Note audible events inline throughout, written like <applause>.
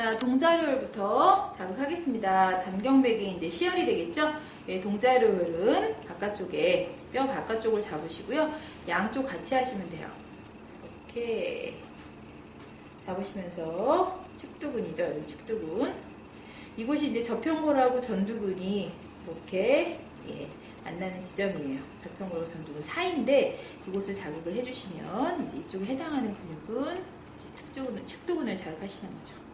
자, 동자료부터 자극하겠습니다. 단경맥이 이제 시열이 되겠죠? 예, 동자료는 바깥쪽에 뼈 바깥쪽을 잡으시고요. 양쪽 같이 하시면 돼요. 이렇게 잡으시면서 측두근이죠. 여기 측두근. 이곳이 이제 저평골하고 전두근이 이렇게 예, 만나는 지점이에요. 저평골하고 전두근 사이인데 이곳을 자극을 해주시면 이제 이쪽에 해당하는 근육은 특두근, 측두근을 자극하시는 거죠.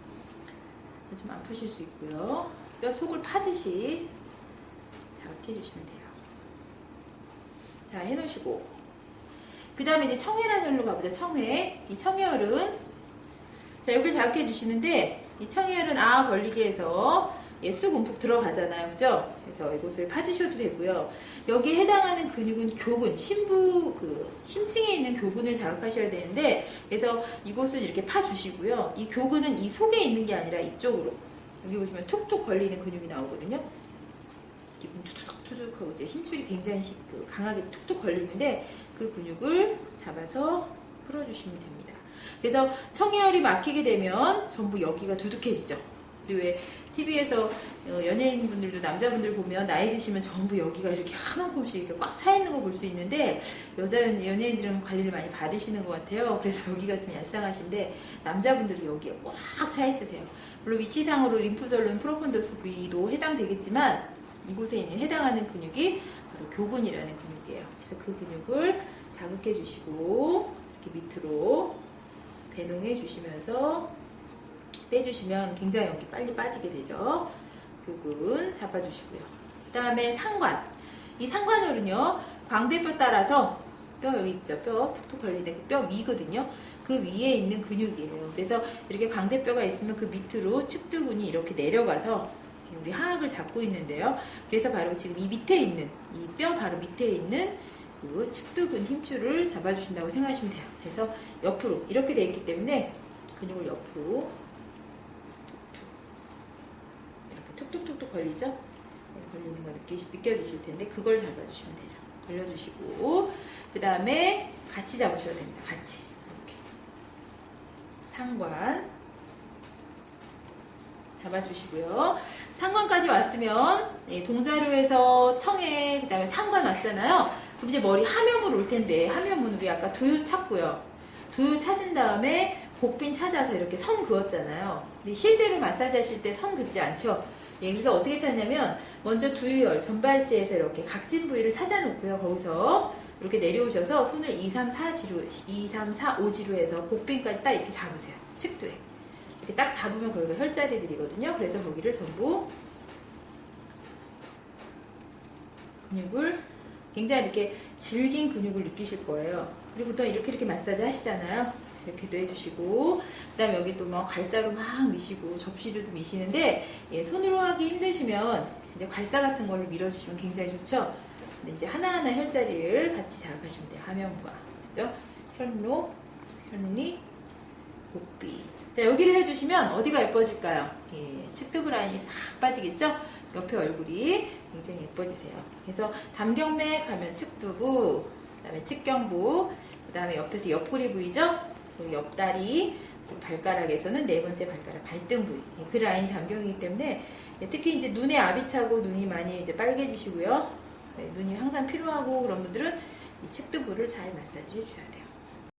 좀 아프실 수 있고요. 뼈 속을 파듯이 자극해 주시면 돼요. 자, 해놓으시고. 그 다음에 이제 청해란열로 가보자. 청해. 이 청해열은, 자, 여기를 자극해 주시는데, 이 청해열은 아 벌리게 해서 예, 쑥 움푹 들어가잖아요. 그죠? 그래서 이곳을 파주셔도 되고요. 여기에 해당하는 근육은 교근, 심부, 그, 심층에 있는 교근을 자극하셔야 되는데, 그래서 이곳을 이렇게 파주시고요. 이 교근은 이 속에 있는 게 아니라 이쪽으로. 여기 보시면 툭툭 걸리는 근육이 나오거든요. 기분 투둑투둑 하고 이제 힘줄이 굉장히 힘- 그 강하게 툭툭 걸리는데 그 근육을 잡아서 풀어주시면 됩니다. 그래서 청해열이 막히게 되면 전부 여기가 두둑해지죠. 그리고 왜 TV에서 연예인분들도 남자분들 보면 나이 드시면 전부 여기가 이렇게 한 움큼씩 이렇게 꽉 차 있는 거 볼 수 있는데 여자 연- 연예인들은 관리를 많이 받으시는 것 같아요. <laughs> 그래서 여기가 좀 얄쌍하신데 남자분들은 여기가 꽉차 있으세요. 물론 위치상으로 림프절른 프로펀더스 부위도 해당되겠지만 이곳에 있는 해당하는 근육이 바로 교근이라는 근육이에요. 그래서 그 근육을 자극해 주시고 이렇게 밑으로 배농해 주시면서 빼주시면 굉장히 여기 빨리 빠지게 되죠. 교근 잡아주시고요. 그 다음에 상관. 이 상관혈은요, 광대뼈 따라서 뼈 여기 있죠. 뼈 툭툭 걸리는 그뼈 위거든요. 그 위에 있는 근육이에요. 그래서 이렇게 광대뼈가 있으면 그 밑으로 측두근이 이렇게 내려가서 우리 하악을 잡고 있는데요. 그래서 바로 지금 이 밑에 있는 이 뼈 바로 밑에 있는 그 측두근 힘줄을 잡아주신다고 생각하시면 돼요. 그래서 옆으로 이렇게 돼 있기 때문에 근육을 옆으로 툭툭툭툭 걸리죠? 네, 걸리는 거 느끼시, 느껴지실 텐데 그걸 잡아주시면 되죠. 걸려주시고 그 다음에 같이 잡으셔야 됩니다. 같이 이렇게 상관 잡아주시고요. 상관까지 왔으면 예, 동자료에서 청해 그다음에 상관 왔잖아요. 그럼 이제 머리 하면으로 올 텐데 하면문 우리 아까 두유 찾고요. 두유 찾은 다음에 복빈 찾아서 이렇게 선 그었잖아요. 실제로 마사지 하실 때 선 긋지 않죠. 예, 그래서 어떻게 찾냐면 먼저 두유열 전발지에서 이렇게 각진 부위를 찾아놓고요. 거기서 이렇게 내려오셔서 손을 2, 3, 4 지루 2, 3, 4, 5 지루 해서 복빈까지 딱 이렇게 잡으세요. 측두에. 이렇게 딱 잡으면 거기가 혈자리들이거든요. 그래서 거기를 전부 근육을 굉장히 이렇게 질긴 근육을 느끼실 거예요. 그리고 보통 이렇게 이렇게 마사지 하시잖아요. 이렇게도 해주시고 그다음에 여기 또 뭐 갈사로 막 미시고 접시로도 미시는데 예, 손으로 하기 힘드시면 이제 갈사 같은 걸로 밀어주시면 굉장히 좋죠. 근데 이제 하나하나 혈자리를 같이 자극하시면 돼요. 하면과 그죠? 혈로, 현리, 복비. 자 여기를 해주시면 어디가 예뻐질까요? 예, 측두부 라인이 싹 빠지겠죠? 옆에 얼굴이 굉장히 예뻐지세요. 그래서 담경맥 하면 측두부, 그다음에 측경부, 그다음에 옆에서 옆구리 부위죠? 그리고 옆다리, 발가락에서는 네 번째 발가락 발등 부위. 예, 그 라인 담경이기 때문에 예, 특히 이제 눈에 압이 차고 눈이 많이 이제 빨개지시고요. 예, 눈이 항상 필요하고 그런 분들은 이 측두부를 잘 마사지 해줘야 돼요.